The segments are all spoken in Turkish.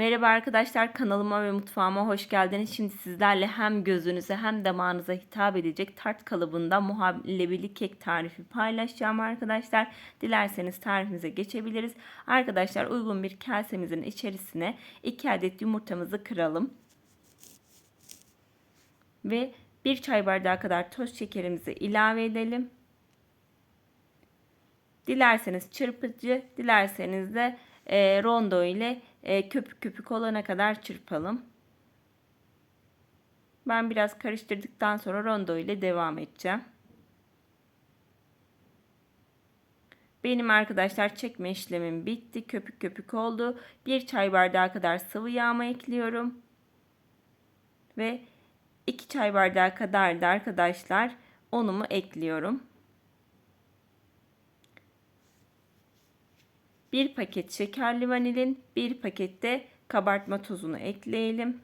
Merhaba arkadaşlar kanalıma ve mutfağıma hoş geldiniz. Şimdi sizlerle hem gözünüze hem damağınıza hitap edecek tart kalıbında muhallebili kek tarifi paylaşacağım arkadaşlar. Dilerseniz tarifimize geçebiliriz. Arkadaşlar uygun bir kasemizin içerisine 2 adet yumurtamızı kıralım. Ve 1 çay bardağı kadar toz şekerimizi ilave edelim. Dilerseniz çırpıcı, dilerseniz de e, rondo ile e, köpük köpük olana kadar çırpalım. Ben biraz karıştırdıktan sonra rondo ile devam edeceğim. Benim arkadaşlar çekme işlemim bitti. Köpük köpük oldu. Bir çay bardağı kadar sıvı yağma ekliyorum. Ve 2 çay bardağı kadar da arkadaşlar unumu ekliyorum. 1 paket şekerli vanilin, 1 pakette kabartma tozunu ekleyelim.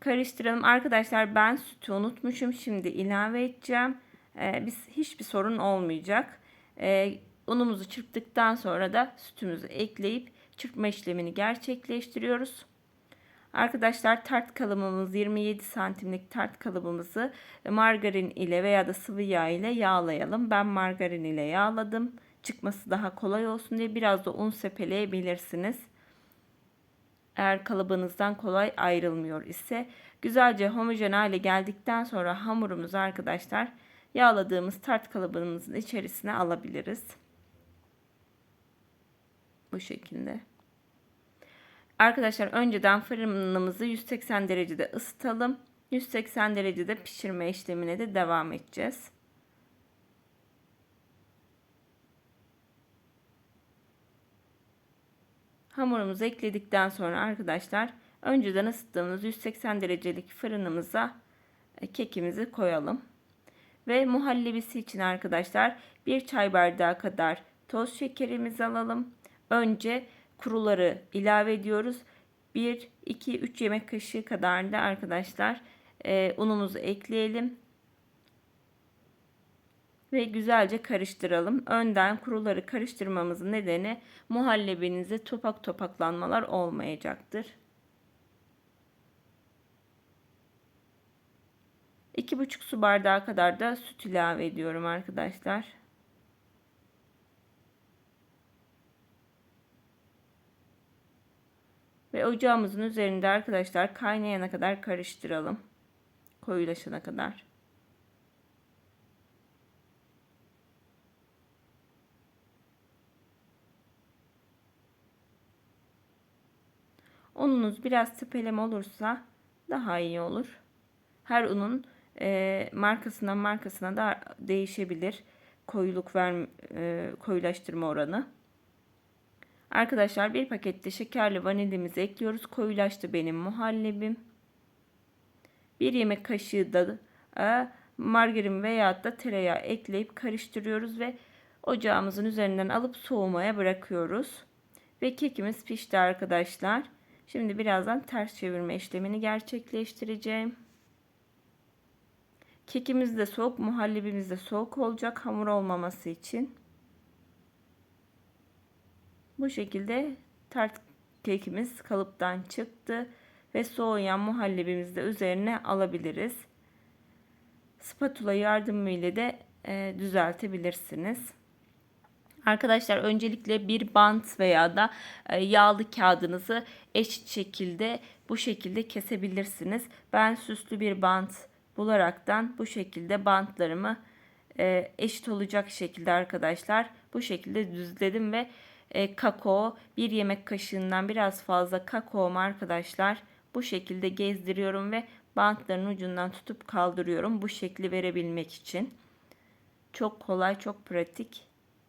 Karıştıralım. Arkadaşlar ben sütü unutmuşum. Şimdi ilave edeceğim. Ee, biz hiçbir sorun olmayacak. Ee, unumuzu çırptıktan sonra da sütümüzü ekleyip çırpma işlemini gerçekleştiriyoruz. Arkadaşlar tart kalıbımız 27 santimlik tart kalıbımızı margarin ile veya da sıvı yağ ile yağlayalım. Ben margarin ile yağladım çıkması daha kolay olsun diye biraz da un sepeleyebilirsiniz. Eğer kalıbınızdan kolay ayrılmıyor ise güzelce homojen hale geldikten sonra hamurumuzu arkadaşlar yağladığımız tart kalıbımızın içerisine alabiliriz. Bu şekilde. Arkadaşlar önceden fırınımızı 180 derecede ısıtalım. 180 derecede pişirme işlemine de devam edeceğiz. Hamurumuzu ekledikten sonra arkadaşlar önceden ısıttığımız 180 derecelik fırınımıza e, kekimizi koyalım. Ve muhallebisi için arkadaşlar bir çay bardağı kadar toz şekerimizi alalım. Önce kuruları ilave ediyoruz. 1, 2, 3 yemek kaşığı kadar da arkadaşlar e, unumuzu ekleyelim ve güzelce karıştıralım. Önden kuruları karıştırmamızın nedeni muhallebinizde topak topaklanmalar olmayacaktır. 2,5 su bardağı kadar da süt ilave ediyorum arkadaşlar. Ve ocağımızın üzerinde arkadaşlar kaynayana kadar karıştıralım. Koyulaşana kadar. Ununuz biraz tepeleme olursa daha iyi olur. Her unun e, markasından markasına da değişebilir. Koyuluk ver, e, koyulaştırma oranı. Arkadaşlar bir pakette şekerli vanilimizi ekliyoruz. Koyulaştı benim muhallebim. Bir yemek kaşığı da e, margarin veya da tereyağı ekleyip karıştırıyoruz ve ocağımızın üzerinden alıp soğumaya bırakıyoruz. Ve kekimiz pişti arkadaşlar. Şimdi birazdan ters çevirme işlemini gerçekleştireceğim. Kekimiz de soğuk, muhallebimiz de soğuk olacak hamur olmaması için. Bu şekilde tart kekimiz kalıptan çıktı ve soğuyan muhallebimizi de üzerine alabiliriz. Spatula yardımıyla da e, düzeltebilirsiniz. Arkadaşlar öncelikle bir bant veya da e, yağlı kağıdınızı eşit şekilde bu şekilde kesebilirsiniz. Ben süslü bir bant bularaktan bu şekilde bantlarımı e, eşit olacak şekilde arkadaşlar bu şekilde düzledim ve e, kakao bir yemek kaşığından biraz fazla kakaomu arkadaşlar bu şekilde gezdiriyorum ve bantların ucundan tutup kaldırıyorum bu şekli verebilmek için. Çok kolay, çok pratik.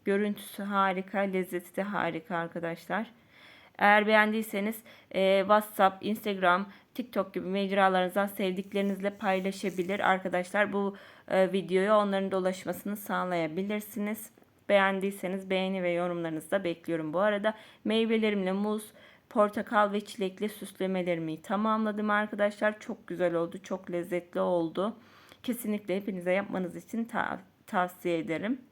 Görüntüsü harika, lezzeti de harika arkadaşlar. Eğer beğendiyseniz e, WhatsApp, Instagram, TikTok gibi mecralarınızdan sevdiklerinizle paylaşabilir arkadaşlar. Bu e, videoya onların dolaşmasını sağlayabilirsiniz. Beğendiyseniz beğeni ve yorumlarınızı da bekliyorum. Bu arada meyvelerimle muz, portakal ve çilekli süslemelerimi tamamladım arkadaşlar. Çok güzel oldu, çok lezzetli oldu. Kesinlikle hepinize yapmanız için ta tavsiye ederim.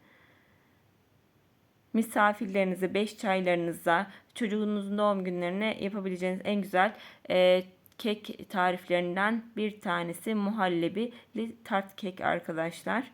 Misafirlerinize, beş çaylarınıza, çocuğunuzun doğum günlerine yapabileceğiniz en güzel e, kek tariflerinden bir tanesi muhallebili tart kek arkadaşlar.